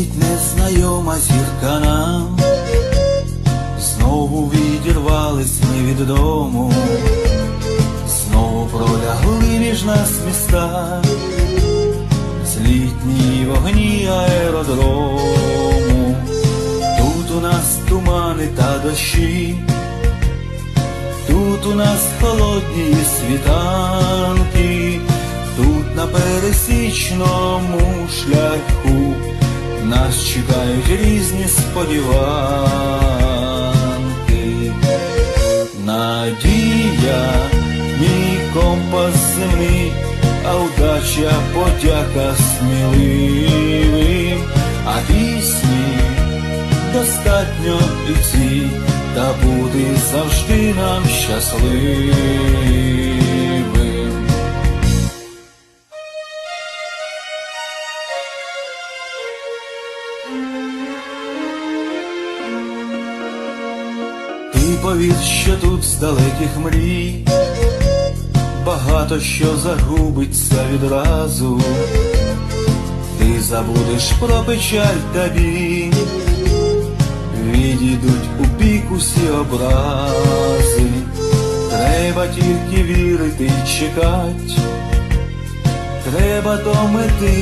світить незнайома зірка нам, знову відірвались ми від дому, знову пролягли між нас міста, злітні літні вогні аеродрому, тут у нас тумани та дощі, тут у нас холодні світанки. Тут на пересічному шляху нас чекають різні сподіванки. Надія, мій компас земний, а удача подяка сміливим, а пісні достатньо і ці, та бути завжди нам щасливим. Ти повір, що тут з далеких мрій. Багато що загубиться відразу, ти забудеш про печаль та біль, відійдуть у бік усі образи, треба тільки вірити й чекать, треба до мети